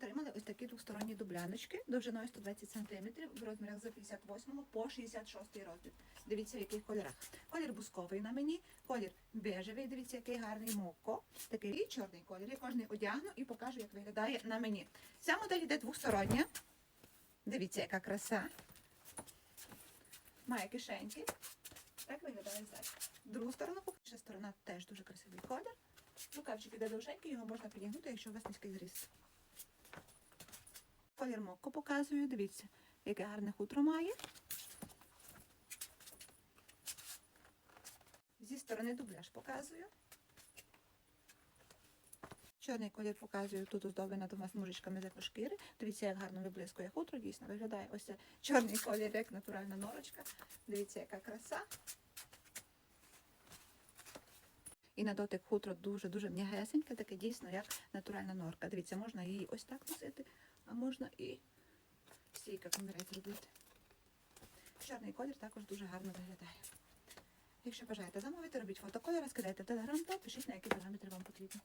отримали ось такі двосторонні дубляночки довжиною 120 см в розмірах з 58 по 66 розмір. Дивіться, в яких кольорах. Колір бусковий на мені, колір бежевий, дивіться, який гарний моко, такий чорний колір. Я кожний одягну і покажу, як виглядає на мені. Ця модель йде двостороння. Дивіться, яка краса. Має кишеньки. Так виглядає ззаді. Другу сторону, інша сторона теж дуже красивий колір. Рукавчик іде довженький, його можна підігнути, якщо у вас низький зріст. Колір мокко показую, дивіться, яке гарне хутро має. Зі сторони дубляж показую. Чорний колір показую, тут оздоблена двома смужечками з екошкіри. Дивіться, як гарно виблискує хутро, дійсно виглядає ось це чорний колір, як натуральна норочка. Дивіться, яка краса. І на дотик хутро дуже-дуже м'ягесеньке, таке дійсно як натуральна норка. Дивіться, можна її ось так носити, а можна і стійка комірець зробити. Чорний колір також дуже гарно виглядає. Якщо бажаєте замовити, робіть фотоколі, розкидайте в телеграм та пишіть, на які параметри вам потрібно.